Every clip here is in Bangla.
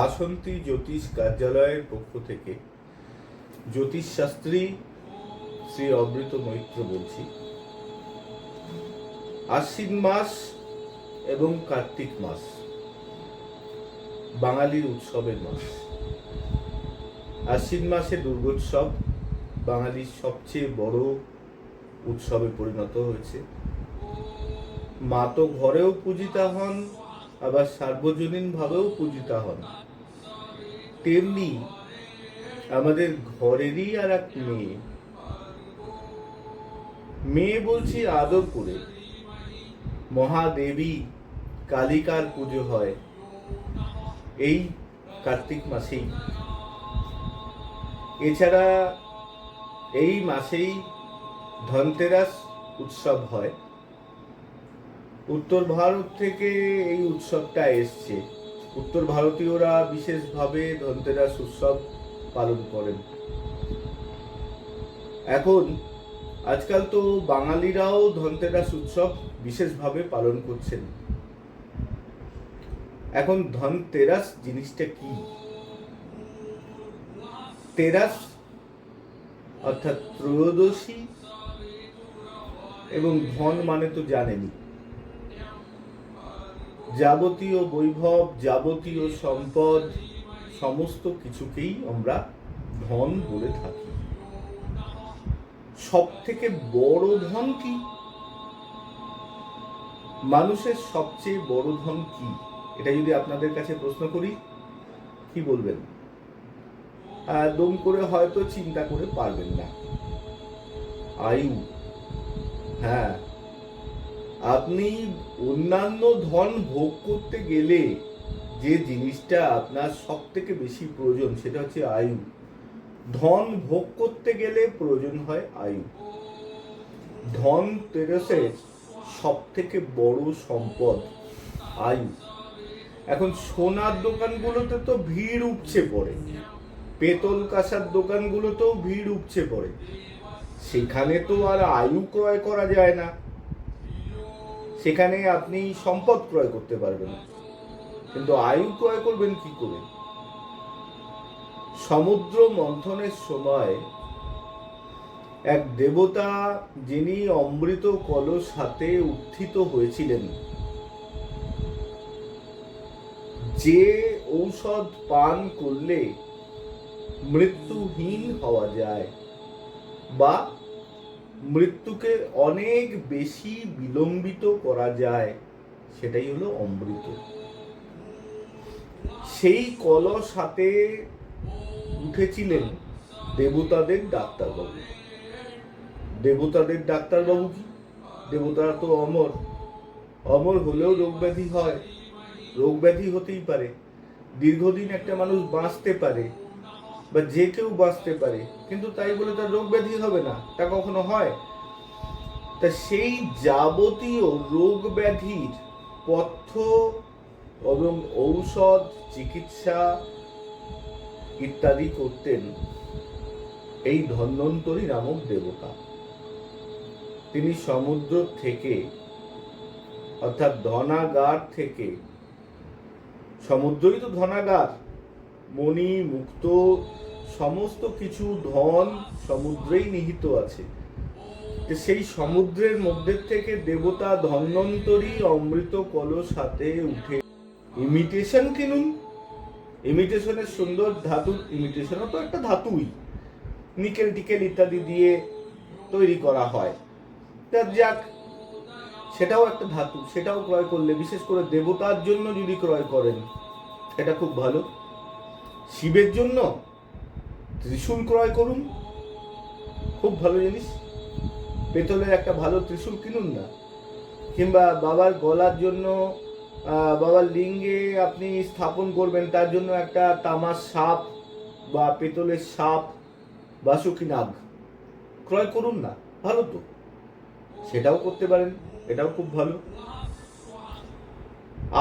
বাসন্তী জ্যোতিষ কার্যালয়ের পক্ষ থেকে জ্যোতিষ শাস্ত্রী শ্রী অমৃত মৈত্র বলছি। আশ্বিন মাস এবং কার্তিক মাস, বাঙালির উৎসবের মাস। আশ্বিন মাসে দুর্গোৎসব বাঙালির সবচেয়ে বড় উৎসবে পরিণত হয়েছে। মা তো ঘরেও পূজিতা হন, আবার সার্বজনীন ভাবেও পূজিতা হন। তেমনি আমাদের ঘরেরই আর এক মেয়ে। মেয়ে বলছি আদর করে মহাদেবী কালিকার পুজো হয় এই কার্তিক মাসেই। এছাড়া এই মাসেই ধনতেরাস উৎসব হয়। উত্তর ভারত থেকে এই উৎসবটা এসছে। উত্তর ভারতীয়রা বিশেষভাবে ধনতেরাস উৎসব পালন করেন। এখন, আজকাল তো বাঙালিরাও ধনতেরাস উৎসব বিশেষভাবে পালন করছেন। এখন ধনতেরাস জিনিসটা কি? তেরাস অর্থাৎ ত্রয়োদশী এবং ধন মানে তো জানেনি যাবতীয় বৈভব, যাবতীয় সম্পদ, সমস্ত কিছুকেই আমরা ধন বলে থাকি। সব থেকে বড় ধন কি? মানুষের সবচেয়ে বড় ধন কি? এটা যদি আপনাদের কাছে প্রশ্ন করি, কি বলবেন? দম করে হয়তো চিন্তা করে পারবেন না। আয়ু। হ্যাঁ। আপনি অন্যান্য ধন ভোগ করতে গেলে যে জিনিসটা আপনার সব থেকে বেশি প্রয়োজন সেটা হচ্ছে আয়ু। ধন ভোগ করতে গেলে প্রয়োজন হয় আয়ু। ধন তেরসের সব থেকে বড় সম্পদ আয়ু। এখন সোনার দোকানগুলোতে তো ভিড় উপচে পড়ে। পেতল কাঁসার দোকানগুলোতেও ভিড় উপচে পড়ে। সেখানে তো আর আয়ু ক্রয় করা যায় না। সেখানে আপনি সম্পদ ক্রয় করতে পারবেন। কিন্তু আয়ু ক্রয় করবেন কি করে? সমুদ্র মন্থনের সময় এক দেবতা যিনি অমৃত কলস হাতে উত্থিত হয়েছিলেন, যে ঔষধ পান করলে মৃত্যুহীন হওয়া যায় বা মৃত্যুকে অনেক বেশি বিলম্বিত করা যায়, সেটাই হলো অমৃত। সেই কলস হাতে উঠেছিলেন দেবতাদের ডাক্তারবাবু। দেবতাদের ডাক্তারবাবু কি? দেবতারা তো অমর। অমর হলেও রোগ ব্যাধি হয়। রোগ ব্যাধি হতেই পারে। দীর্ঘদিন একটা মানুষ বাঁচতে পারে। বা যে কেউ বাঁচতে পারে, কিন্তু তাই বলে তার রোগ ব্যাধি হবে না, তা কখনো হয়? তা সেই যাবতীয় রোগ ব্যাধির পথ্য এবং ঔষধ, চিকিৎসা ইত্যাদি করতেন এই ধন্বন্তরী নামক দেবতা। তিনি সমুদ্র থেকে, অর্থাৎ ধনাগার থেকে, সমুদ্রই তো ধনাগার মণি, মুক্ত, সমস্ত কিছু ধন সমুদ্রেই নিহিত আছে। সেই সমুদ্রের মধ্যে থেকে দেবতা ধন্বন্তরী অমৃত কলস হাতে উঠে। ইমিটেশন কিনুন। ইমিটেশনের সুন্দর ধাতু ইমিটেশনও তো একটা ধাতুই। নিকেল টিকেল ইত্যাদি দিয়ে তৈরি করা হয়। তা যাক, সেটাও একটা ধাতু, সেটাও ক্রয় করলে, বিশেষ করে দেবতার জন্য যদি ক্রয় করেন এটা খুব ভালো। শিবের জন্য ত্রিশূল ক্রয় করুন। খুব ভালো জিনিস। পেতলের একটা ভালো ত্রিশূল কিনুন না। কিংবা বাবার গলার জন্য বাবার লিঙ্গে আপনি স্থাপন করবেন, তার জন্য একটা তামার সাপ বা পেতলের সাপ, বাসুকি নাগ। ক্রয় করুন না, ভালো তো। সেটাও করতে পারেন, এটাও খুব ভালো।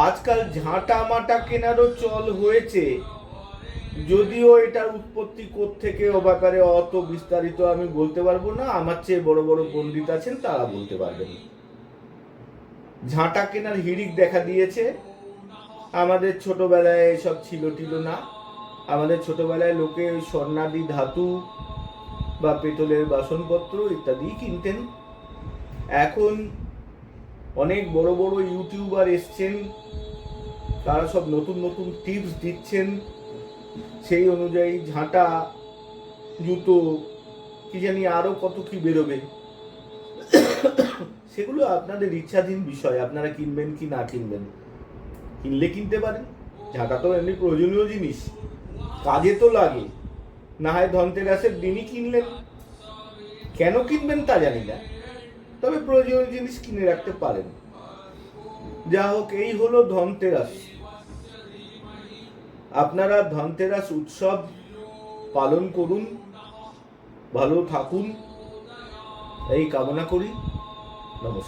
আজকাল ঝাঁটা মাটা কেনারও চল হয়েছে। যদিও এটার উৎপত্তি থেকে ও ব্যাপারে অত বিস্তারিত আমি বলতে পারব না। আমার চেয়ে বড় বড় পণ্ডিত আছেন, তারা বলতে পারবেন। ঝাঁটা কেনার হিড়িক দেখা দিয়েছে। আমাদের ছোটবেলায় এসব ছিল টিল না। আমাদের ছোটবেলায় লোকে স্বর্ণাদি ধাতু বা পেতলের বাসনপত্র ইত্যাদি কিনতেন। এখন অনেক বড় বড় ইউটিউবার এসছেন। তারা সব নতুন নতুন টিপস দিচ্ছেন। সেই অনুযায়ী ঝাঁটা, জুতো, কি জানি আরও কত কি বেরোবে। সেগুলো আপনাদের ইচ্ছাধীন বিষয়, আপনারা কিনবেন কি না কিনবেন। কিনলে কিনতে পারেন, ঝাঁটা তো এমনি প্রয়োজনীয় জিনিস, কাজে তো লাগে। না হয় ধনতেরাসের দিনই কিনলেন। কেন কিনবেন তা জানি না, তবে প্রয়োজনীয় জিনিস কিনে রাখতে পারেন। যা হোক এই হলো ধনতেরাস। আপনারা ধনতেরাস উৎসব পালন করুন ভালো থাকুন। এই কামনা করি। নমস্কার।